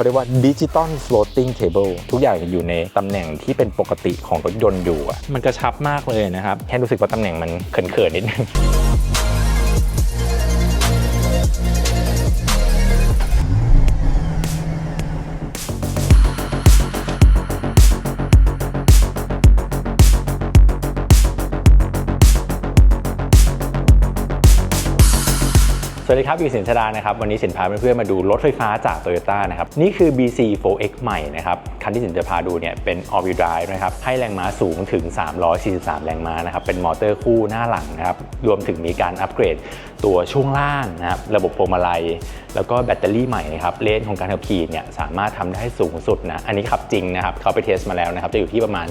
เขาเรียกว่าดิจิตอล floating table ทุกอย่างอยู่ในตำแหน่งที่เป็นปกติของรถยนต์อยู่อะมันกระชับมากเลยนะครับ แค่รู้สึกว่าตำแหน่งมันเขินๆนิดนึง วัสดีครับอยู่สินชดานะครับวันนี้สินพาเพื่อนๆมาดูรถไฟฟ้าจาก Toyota นะครับนี่คือ BC4X ใหม่นะครับคันที่สินจะพาดูเนี่ยเป็น all wheel drive นะครับให้แรงม้าสูงถึง 343 แรงม้านะครับเป็นมอเตอร์คู่หน้าหลังนะครับรวมถึงมีการอัปเกรดตัวช่วงล่างนะครับระบบพวงมาลัย แล้วก็แบตเตอรี่ใหม่นะครับเลนของการขับขี่เนี่ยสามารถทำได้สูงสุดนะอันนี้ขับจริงนะครับเขาไปเทสมาแล้วนะครับจะอยู่ที่ประมาณ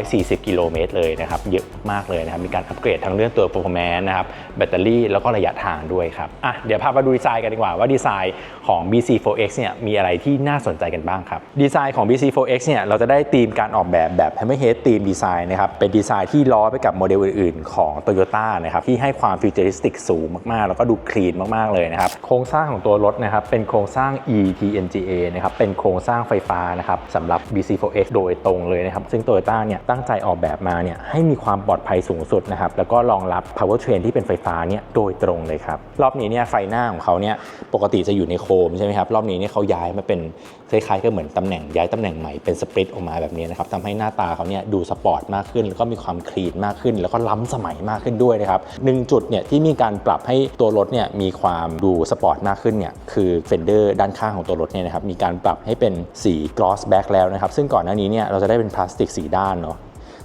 440 กิโลเมตรเลยนะครับ เยอะมากเลยนะครับ มีการอัปเกรดทั้งเรื่องตัว performance นะครับ แบตเตอรี่แล้วก็ระยะทางด้วยครับ อะ เดี๋ยวพามาดูดีไซน์กันดีกว่าว่าดีไซน์ของ BC4X เนี่ย มีอะไรที่น่าสนใจกันบ้างครับ ดีไซน์ของ BC4X เนี่ย เราจะได้ธีมการออกแบบแบบ Hammerhead Theme Design นะครับ เป็นดีไซน์ที่ล้อไปกับโมเดลอื่นๆ ของ Toyota นะครับ ที่ให้ความฟิวเจอริสติกสูงมากๆ แล้วก็ดูคลีนมากๆ เลยนะครับ โครงสร้างของตัวรถนะครับ เป็นโครงสร้าง ETNGA นะครับ เป็นโครงสร้างไฟฟ้านะครับสำหรับ BC4X โดยตรงเลยนะครับ ซึ่ง Toyota เนี่ยตั้งใจออกแบบมาเนี่ยให้มีความปลอดภัยสูงสุดนะครับแล้วก็รองรับ powertrain ที่เป็นไฟฟ้าเนี่ยโดยตรงเลยครับรอบนี้เนี่ยไฟหน้าของเขาเนี่ยปกติจะอยู่ในโคมใช่ไหมครับรอบนี้เนี่ยเขาย้ายมาเป็น คล้ายๆก็เหมือนตำแหน่งย้ายตำแหน่งใหม่เป็นสปริตออกมาแบบนี้นะครับทำให้หน้าตาเขาเนี่ยดูสปอร์ตมากขึ้น แล้วก็มีความคลีนมากขึ้น แล้วก็ล้ำสมัยมากขึ้นด้วยนะครับหนึ่งจุดเนี่ยที่มีการปรับให้ตัวรถเนี่ยมีความดูสปอร์ตมากขึ้นเนี่ยคือเฟนเดอร์ด้านข้างของตัวรถเนี่ยนะครับมีการปรับให้เป็นสีกลอสแบ็กแล้วนะครับซึ่งก่อนหน้านี้เนี่ยเราจะได้เป็นพลาสติกสีด้านเนาะ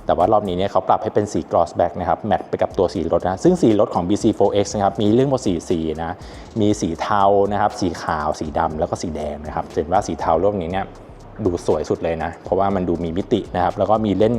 แต่ว่ารอบนี้เนี่ยเขาปรับให้เป็นสี gloss black นะครับแมทไปกับตัวสีรถนะ ซึ่งสีรถของ BC4X นะครับมีเรื่องหมดสีสีนะ มีสีเทานะครับ สีขาว สีดำแล้วก็สีแดงนะครับเห็นว่าสีเทารอบนี้เนี่ยดูสวยสุดเลยนะ เพราะว่ามันดูมีมิตินะครับ แล้วก็มีเล่น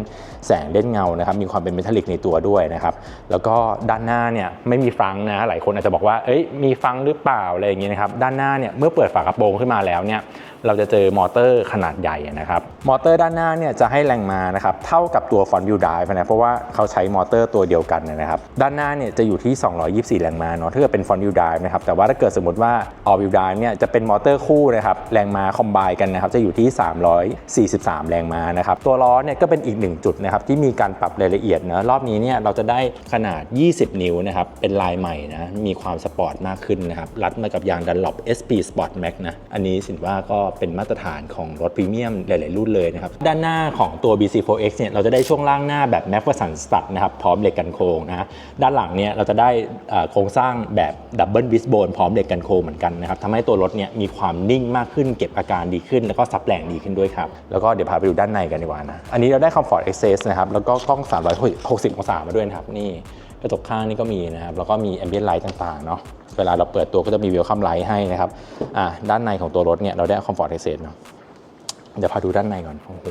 แสงเล่นเงานะครับ มีความเป็นเมทัลลิกในตัวด้วยนะครับ แล้วก็ด้านหน้าเนี่ยไม่มีฟังนะ หลายคนอาจจะบอกว่า เอ้ย มีฟังหรือเปล่าอะไรอย่างเงี้ยนะครับ ด้านหน้าเนี่ยเมื่อเปิดฝากระโปรงขึ้นมาแล้วเนี่ยเราจะเจอมอเตอร์ขนาดใหญ่นะครับ มอเตอร์ด้านหน้าเนี่ยจะให้แรงม้านะครับเท่ากับตัว front wheel drive นะเพราะว่าเขาใช้มอเตอร์ตัวเดียวกันนะครับ ด้านหน้าเนี่ยจะอยู่ที่ 224 แรงม้าเนาะถ้าเกิดเป็น front wheel drive นะครับ แต่ว่าถ้าเกิดสมมติว่า all wheel drive เนี่ยจะเป็นมอเตอร์คู่นะครับแรงม้าคอมไบกันนะครับจะอยู่ที่ 343 แรงม้านะครับตัวล้อเนี่ยก็เป็นอีกหนึ่งจุดนะครับที่มีการปรับรายละเอียดนะรอบนี้เนี่ยเราจะได้ขนาด 20 นิ้วนะครับเป็นลายใหม่นะมีความสปอร์ตมากขึ้นนะครับรัดมากับยาง Dunlop SP Sport Max นะอันนี้สินว่าก็เป็นมาตรฐานของรถพรีเมียมหลาย ๆ รุ่นเลยนะครับ ด้านหน้าของตัว BC4X เนี่ยเราจะได้ช่วงล่างหน้าแบบ m a c p h e r s o n Stud นะครับพร้อมเหล็กกันโค้งนะด้านหลังเนี่ยเราจะได้โครงสร้างแบบดับเบิลวิสโบนพร้อมเหล็กกันโค้งเหมือนกันนะครับทำให้ตัวรถเนี่ยมีความนิ่งมากขึ้นเก็บอาการดีขึ้น แล้วก็ซับแรงดีขึ้นด้วยครับแล้วก็เดี๋ยวพาไปดูด้านในกันดีกว่านะอันนี้เราได้ Comfort Access นะครับแล้วก็กล้อง 360 องศามาด้วยนะครับนี่ กระจกข้างนี่ก็มีนะครับ แล้วก็มี ambient light ต่างๆเนาะ เวลาเราเปิดตัวก็จะมีเวลคัมไลท์ให้นะครับ อ่าด้านในของตัวรถเนี่ยเราได้ comfort access เนาะ เดี๋ยวพาดูด้านในก่อน โอ้โห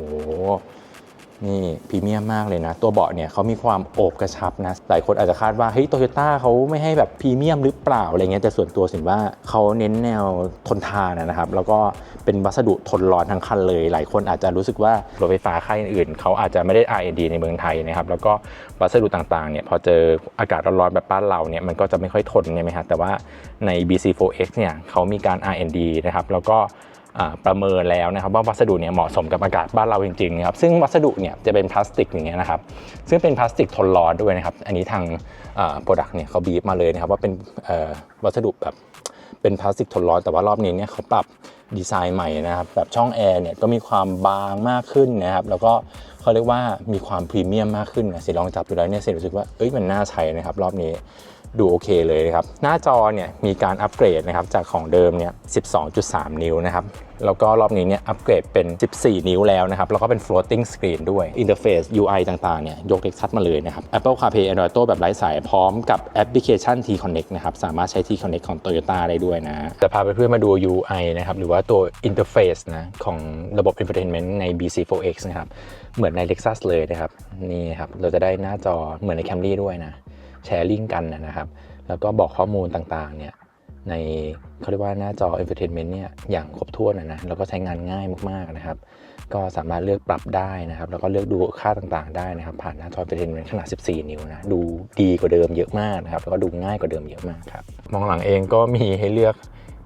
นี่พรีเมียมมากเลยนะ ตัวเบาะเนี่ยเขามีความโอบกระชับนะหลายคนอาจจะคาดว่าเฮ้ยโตโยต้าเขาไม่ให้แบบพรีเมียมหรือเปล่าอะไรเงี้ยแต่ส่วนตัวสินว่าเขาเน้นแนวทนทานนะครับ แล้วก็เป็นวัสดุทนร้อนทั้งคันเลย หลายคนอาจจะรู้สึกว่ารถไฟฟ้าค่ายอื่นเขาอาจจะไม่ได้ R&D ในเมืองไทยนะครับแล้วก็วัสดุต่างๆเนี่ยพอเจออากาศร้อนๆแบบบ้านเราเนี่ยมันก็จะไม่ค่อยทนใช่ไหมครับแต่ว่าใน BC4X เนี่ยเขามีการ R&D นะครับแล้วก็ ประเมินแล้วนะครับว่าวัสดุเนี่ยเหมาะสมกับอากาศบ้านเราจริงๆนะครับซึ่งวัสดุเนี่ยจะเป็นพลาสติกอย่างเงี้ยนะครับซึ่งเป็นพลาสติกทนร้อนด้วยนะครับอันนี้ทางโปรดักต์เนี่ยเขาบีบมาเลยนะครับว่าเป็นวัสดุแบบเป็นพลาสติกทนร้อนแต่ว่ารอบนี้เนี่ยเขาปรับดีไซน์ใหม่นะครับแบบช่องแอร์เนี่ยก็มีความบางมากขึ้นนะครับแล้วก็เขาเรียกว่ามีความพรีเมียมมากขึ้นนะสิลองจับดูแล้วเนี่ยสิรู้สึกว่าเอ้ยมันน่าใช้นะครับรอบนี้ ดูโอเคเลยครับ หน้าจอเนี่ยมีการอัปเกรดนะครับจากของเดิมเนี่ย 12.3 นิ้วนะครับ แล้วก็รอบนี้เนี่ยอัปเกรดเป็น 14 นิ้วแล้วนะครับ แล้วก็เป็น floating screen ด้วย interface UI ต่างๆ เนี่ยยกเล็กซัดมาเลยนะครับ Apple CarPlay Android Auto แบบไร้สายพร้อมกับแอปพลิเคชัน T Connect นะครับ สามารถใช้ T Connect ของ Toyota ได้ด้วยนะ จะพาไปเพื่อนมาดู UI นะครับ หรือว่าตัว interface นะของระบบ infotainment ใน BC4X นะครับ เหมือนใน Lexus เลยนะครับ นี่ครับ เราจะได้หน้าจอเหมือนใน Camry ด้วยนะ แชร์ลิงก์กันนะครับ แล้วก็บอกข้อมูลต่างๆเนี่ยในเขาเรียกว่าหน้าจอ entertainment เนี่ยอย่างครบถ้วนนะนะแล้วก็ใช้งานง่ายมากๆนะครับ ก็สามารถเลือกปรับได้นะครับ แล้วก็เลือกดูค่าต่างๆได้นะครับ ผ่านหน้าจอ entertainment ขนาด 14 นิ้วนะดูดีกว่าเดิมเยอะมากนะครับ แล้วก็ดูง่ายกว่าเดิมเยอะมากครับมองหลังเองก็มีให้เลือก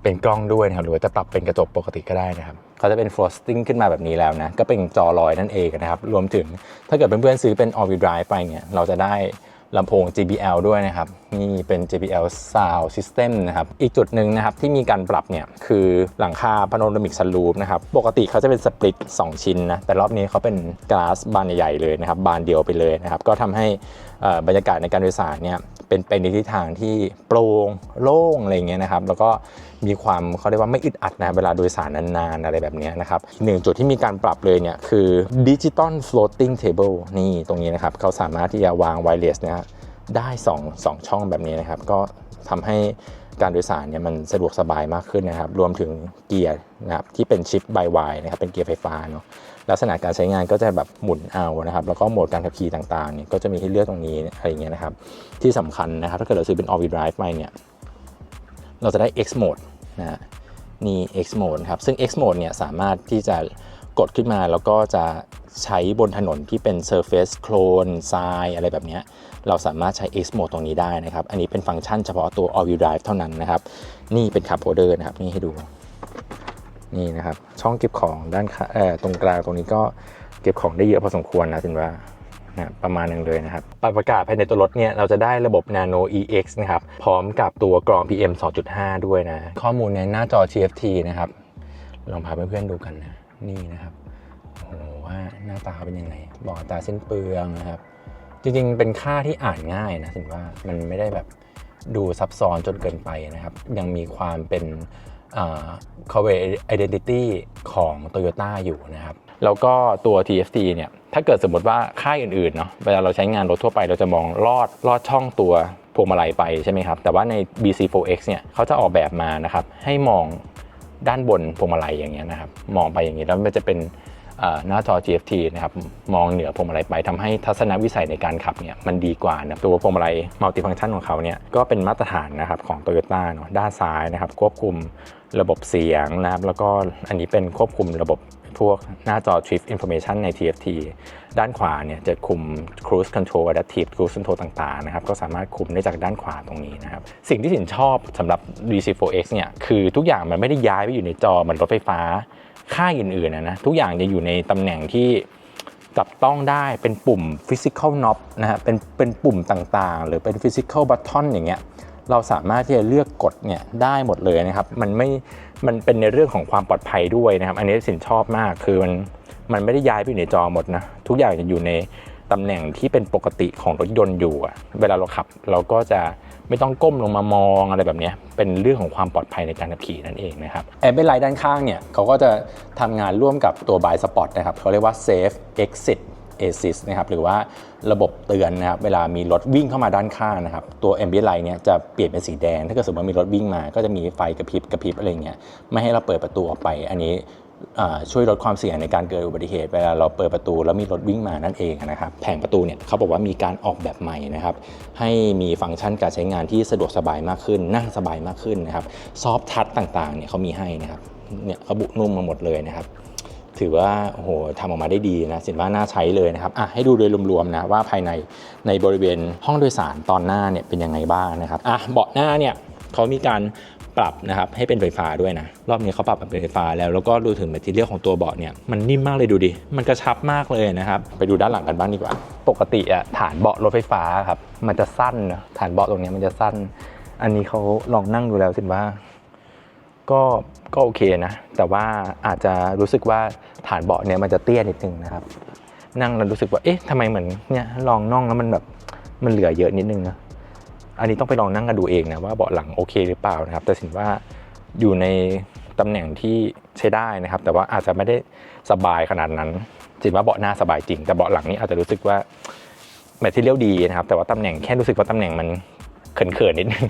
เป็นกล้องด้วยนะครับหรือว่าจะปรับเป็นกระจกปกติก็ได้นะครับเขาจะเป็น frosting ขึ้นมาแบบนี้แล้วนะก็เป็นจอลอยนั่นเองนะครับ รวมถึงถ้าเกิดเพื่อนๆซื้อเป็น all wheel drive ไปเนี่ยเราจะได้ ลำโพง JBL ด้วยนะครับ นี่เป็น JBL Sound System นะครับ อีกจุดหนึ่งนะครับที่มีการปรับเนี่ย คือหลังคา panoramic sunroof นะครับ ปกติเขาจะเป็นสปลิต2 ชิ้นนะ แต่รอบนี้เขาเป็นกลาสบานใหญ่ๆเลยนะครับ บานเดียวไปเลยนะครับ ก็ทำให้อ่อบรรยากาศในการโดยสารเนี่ย เป็นไปในทิศทางที่โปร่งโล่งอะไรเงี้ยนะครับ แล้วก็มีความเขาเรียกว่าไม่อึดอัดนะเวลาโดยสารนานๆอะไรแบบนี้นะครับหนึ่งจุดที่มีการปรับเลยเนี่ยคือ Digital Floating Table นี่ตรงนี้นะครับเขาสามารถที่จะวางไวเลสนะฮะได้ 2 2 ช่องแบบนี้นะครับ ก็ทำให้ การโดยสารเนี่ยมันสะดวกสบายมากขึ้นนะครับ รวมถึงเกียร์นะครับที่เป็นชิปไบวายนะครับเป็นเกียร์ไฟฟ้าเนาะลักษณะการใช้งานก็จะแบบหมุนเอานะครับ แล้วก็โหมดการขับขี่ต่างๆเนี่ยก็จะมีให้เลือกตรงนี้อะไรเงี้ยนะครับ ที่สำคัญนะครับ ถ้าเกิดเราซื้อเป็น all wheel drive ไปเนี่ยเราจะได้ X mode นะฮะนี่ X mode ครับซึ่ง X mode เนี่ยสามารถที่จะกดขึ้นมาแล้วก็จะ ใช้บนถนนที่เป็น surface โคลนทรายอะไรแบบนี้เราสามารถใช้ X mode ตรงนี้ได้นะครับ อันนี้เป็นฟังก์ชันเฉพาะตัว all wheel drive เท่านั้นนะครับ นี่เป็น cup holder นะครับ นี่ให้ดูนี่นะครับ ช่องเก็บของด้านเอ่อตรงกลางตรงนี้ก็เก็บของได้เยอะพอสมควรนะถึงว่านะประมาณนึงเลยนะครับปรับอากาศภายในตัวรถเนี่ยเราจะได้ระบบ Nano EX นะครับ พร้อมกับตัวกรอง PM 2.5 ด้วยนะ ข้อมูลในหน้าจอ TFT นะครับ ลองพาเพื่อนๆดูกันนะ นี่นะครับ ว่าหน้าตาเป็นยังไง บอกตาเส้นเปลืองนะครับ จริงๆ เป็นค่าที่อ่านง่ายนะถึงว่ามันไม่ได้แบบดูซับซ้อนจนเกินไปนะครับ ยังมีความเป็น corporate identity ของ Toyota อยู่นะครับ แล้วก็ตัว TFT เนี่ย ถ้าเกิดสมมติว่าค่ายอื่นๆเนาะเวลาเราใช้งานรถทั่วไปเราจะมองลอดลอดช่องตัวพวงมาลัยไปใช่ไหมครับ แต่ว่าใน BC4X เนี่ยเขาจะออกแบบมานะครับ ให้มองด้านบนพวงมาลัยอย่างเงี้ยนะครับ มองไปอย่างนี้แล้วมันจะเป็น หน้าจอ GFT นะครับมองเหนือพวงมาลัยไปทำให้ทัศนวิสัยในการขับเนี่ยมันดีกว่านะตัวพวงมาลัยมัลติฟัง c t ชันของเขาเนี่ยก็เป็นมาตรฐานนะครับของ Toyota เนาะด้านซ้ายนะครับควบคุมระบบเสียงนะครับแล้วก็อันนี้เป็นควบคุมระบบพวกหน้าจอ Trip Information ใน TFT ด้านขวาเนี่ยจะคุม Cruise Control Adaptive Cruise Control ต่างๆนะครับก็สามารถคุมได้จากด้านขวาตรงนี้นะครับ สิ่งที่สินชอบสำหรับ DC4X เนี่ยคือทุกอย่างมันไม่ได้ย้ายไปอยู่ในจอเหมือนรถไฟฟ้า ค่ายอื่นๆนะนะทุกอย่างจะอยู่ในตำแหน่งที่จับต้องได้เป็นปุ่ม physical knob นะฮะเป็นเป็นปุ่มต่างๆ หรือเป็น physical button อย่างเงี้ยเราสามารถที่จะเลือกกดเนี่ยได้หมดเลยนะครับ มันไม่ มันเป็นในเรื่องของความปลอดภัยด้วยนะครับ อันนี้สินชอบมากคือมันมันไม่ได้ย้ายไปอยู่ในจอหมดนะ ทุกอย่างจะอยู่ใน ตำแหน่งที่เป็นปกติของรถยนต์อยู่อะเวลาเราขับ เราก็จะไม่ต้องก้มลงมามองอะไรแบบนี้เป็นเรื่องของความปลอดภัยในการขับขี่นั่นเองนะครับแอร์เบนไลท์ด้านข้างเนี่ยเขาก็จะทำงานร่วมกับตัว By Spot นะครับเขาเรียกว่า Safe Exit Assist นะครับหรือว่าระบบเตือนนะครับเวลามีรถวิ่งเข้ามาด้านข้างนะครับตัว Ambient Light เนี่ยจะเปลี่ยนเป็นสีแดง ถ้าเกิดสมมติว่ามีรถวิ่งมา ก็จะมีไฟกระพริบกระพริบอะไรเงี้ยไม่ให้เราเปิดประตูออกไป อันนี้ ช่วยลดความเสี่ยงในการเกิดอุบัติเหตุเวลาเราเปิดประตูแล้วมีรถวิ่งมานั่นเองนะครับแผงประตูเนี่ยเขาบอกว่ามีการออกแบบใหม่นะครับให้มีฟังก์ชันการใช้งานที่สะดวกสบายมากขึ้น นั่งสบายมากขึ้นนะครับซอฟทัชต่างๆเนี่ยเขามีให้นะครับเนี่ยเขาบุนุ่มมาหมดเลยนะครับถือว่าโอ้โหทำออกมาได้ดีนะสินว่าน่าใช้เลยนะครับอะให้ดูโดยรวมๆนะว่าภายในในบริเวณห้องโดยสารตอนหน้าเนี่ยเป็นยังไงบ้างนะครับอะเบาะหน้าเนี่ยเขามีการ ปรับนะครับให้เป็นไฟฟ้าด้วยนะ รอบนี้เขาปรับเป็นไฟฟ้าแล้วแล้วก็ดูถึงแมทเทียลของตัวเบาะเนี่ยมันนิ่มมากเลยดูดิ มันกระชับมากเลยนะครับไปดูด้านหลังกันบ้างดีกว่า ปกติอะฐานเบาะรถไฟฟ้าครับมันจะสั้นนะฐานเบาะตรงนี้มันจะสั้น อันนี้เขาลองนั่งดูแล้วสินว่า ก็ก็โอเคนะ แต่ว่าอาจจะรู้สึกว่าฐานเบาะเนี่ยมันจะเตี้ยนิดนึงนะครับนั่งแล้วรู้สึกว่าเอ๊ะทำไมเหมือนเนี่ยลองนั่งแล้วมันแบบมันเหลือเยอะนิดนึงนะ อันนี้ต้องไปลองนั่งกันดูเองนะว่าเบาะหลังโอเคหรือเปล่านะครับ แต่สินว่าอยู่ในตำแหน่งที่ใช้ได้นะครับ แต่ว่าอาจจะไม่ได้สบายขนาดนั้นสินว่าเบาะหน้าสบายจริง แต่เบาะหลังนี่อาจจะรู้สึกว่าแมทเทียลดีนะครับ แต่ว่าตำแหน่งแค่รู้สึกว่าตำแหน่งมันเขินๆนิดนึง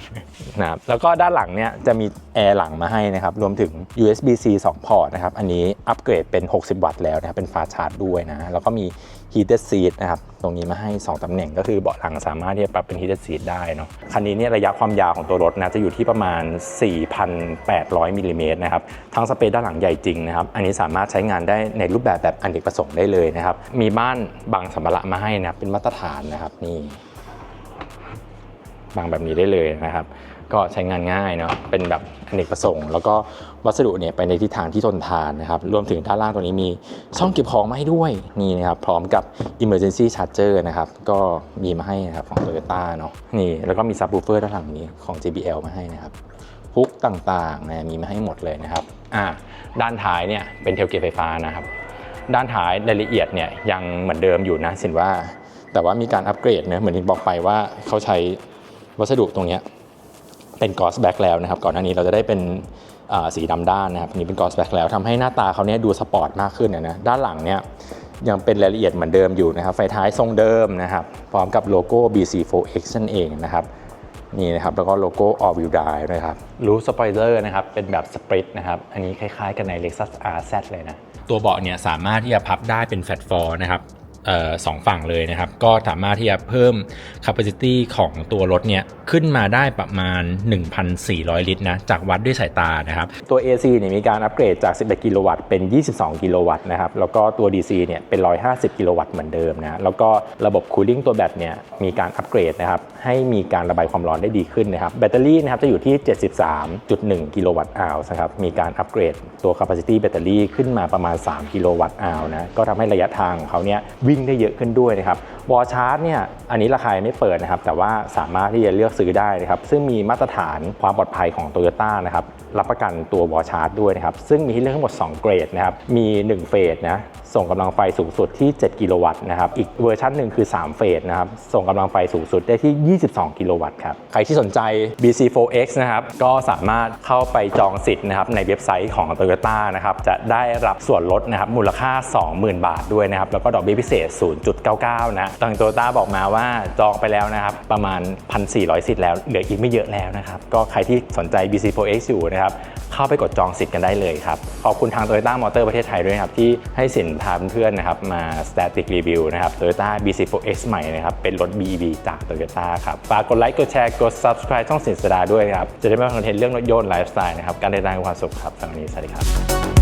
นะครับแล้วก็ด้านหลังเนี่ยจะมีแอร์หลังมาให้นะครับ รวมถึง USB-C 2 พอร์ตนะครับ อันนี้อัปเกรดเป็น 60 วัตต์แล้วนะครับ เป็นฟาชาร์จด้วยนะ แล้วก็มี heated seat นะครับตรงนี้มาให้ 2ตำแหน่งก็คือเบาะหลังสามารถที่จะปรับเป็น heated seat ได้เนาะคันนี้เนี่ยระยะความยาวของตัวรถนะจะอยู่ที่ประมาณ 4,800มิลลิเมตรนะครับทั้งสเปซด้านหลังใหญ่จริงนะครับอันนี้สามารถใช้งานได้ในรูปแบบแบบอเนกประสงค์ได้เลยนะครับมีบ้านบังสัมภาระมาให้นะเป็นมาตรฐานนะครับนี่วางแบบนี้ได้เลยนะครับ ก็ใช้งานง่ายเนาะเป็นแบบอเนกประสงค์ แล้วก็วัสดุเนี่ยไปในทิศทางที่ทนทานนะครับรวมถึงด้านล่างตัวนี้มีช่องเก็บของมาให้ด้วยนี่นะครับพร้อมกับ emergency charger นะครับก็มีมาให้นะครับของ Toyota เนาะนี่แล้วก็มี subwoofer ด้านหลังนี้ของ JBL มาให้นะครับฮุกต่างๆนะมีมาให้หมดเลยนะครับอ่าด้านท้ายเนี่ยเป็นเทลเกตไฟฟ้านะครับด้านท้ายรายละเอียดเนี่ยยังเหมือนเดิมอยู่นะสินว่า แต่ว่ามีการอัปเกรดเนะเหมือนที่บอกไปว่าเขาใช้วัสดุตรงเนี้ย เป็นกอสแบ็กแล้วนะครับก่อนหน้านี้เราจะได้เป็นสีดำด้านนะครับนี้เป็นกอสแบ็กแล้วทำให้หน้าตาเขาเนี่ยดูสปอร์ตมากขึ้นนะนะด้านหลังเนี่ยยังเป็นรายละเอียดเหมือนเดิมอยู่นะครับ ไฟท้ายทรงเดิมนะครับ พร้อมกับโลโก้ BC4X นั่นเองนะครับนี่นะครับ แล้วก็โลโก้ All Wheel Drive นะครับรูฟสปอยเลอร์นะครับ เป็นแบบสปริตนะครับ อันนี้คล้ายๆ กันใน Lexus RZ เลยนะ ตัวเบาะเนี่ยสามารถที่จะพับได้เป็นแฟลตฟอร์นะครับ สองฝั่งเลยนะครับ ก็สามารถที่จะเพิ่ม capacity ของตัวรถเนี่ย ขึ้นมาได้ประมาณ 1,400 ลิตรนะ จากวัดด้วยสายตานะครับ ตัว AC เนี่ยมีการอัปเกรดจาก 11 กิโลวัตต์เป็น 22 กิโลวัตต์นะครับ แล้วก็ตัว DC เนี่ยเป็น 150 กิโลวัตต์เหมือนเดิมนะ แล้วก็ระบบคูลิ่งตัวแบตเนี่ยมีการอัปเกรดนะครับ ให้มีการระบายความร้อนได้ดีขึ้นนะครับ แบตเตอรี่นะครับจะอยู่ที่ 73.1 กิโลวัตต์อาวส์นะครับ มีการอัปเกรดตัว capacity แบตเตอรี่ขึ้นมาประมาณ 3 กิโลวัตต์อาวส์นะ ก็ทำให้ระยะทางของเขาเนี่ยวิ่งได้เยอะขึ้นด้วยนะครับ วอชาร์จเนี่ยอันนี้ราคาไม่เปิดนะครับ แต่ว่าสามารถที่จะเลือกซื้อได้นะครับ ซึ่งมีมาตรฐานความปลอดภัยของ Toyota นะครับรับประกันตัววอชาร์จด้วยนะครับ ซึ่งมีให้เลือกทั้งหมด 2 เกรดนะครับ มี 1 เฟสนะส่งกำลังไฟสูงสุดที่ 7 กิโลวัตต์นะครับ อีกเวอร์ชันหนึ่งคือ 3 เฟสนะครับ ส่งกำลังไฟสูงสุดได้ที่ 22 กิโลวัตต์ครับ ใครที่สนใจ BC4X นะครับ ก็สามารถเข้าไปจองสิทธิ์นะครับในเว็บไซต์ของ Toyota นะครับ จะได้รับส่วนลดนะครับมูลค่า 20,000 บาทด้วยนะครับ แล้วก็ดอกเบี้ยพิเศษ 0.99 นะทาง Toyota บอกมาว่าจองไปแล้วนะครับ ประมาณ 1,400 สิทธิ์แล้ว เหลืออีกไม่เยอะแล้วนะครับ ก็ใครที่สนใจ BC4X อยู่นะครับ เข้าไปกดจองสิทธิ์กันได้เลยครับ ขอบคุณทาง Toyota Motor ประเทศไทยด้วยครับ ที่ให้สินพาเพื่อนๆนะครับมา static review นะครับ Toyota BC4X ใหม่นะครับ เป็นรถ BEV จาก Toyota ครับ ฝากกดไลค์ กดแชร์ กด subscribe ช่องสินสดาด้วยนะครับ จะได้ไม่พลาดคอนเทนต์เรื่องรถยนต์ไลฟ์สไตล์นะครับ การเดินทางกับความสุขครับสำหรับวันนี้สวัสดีครับ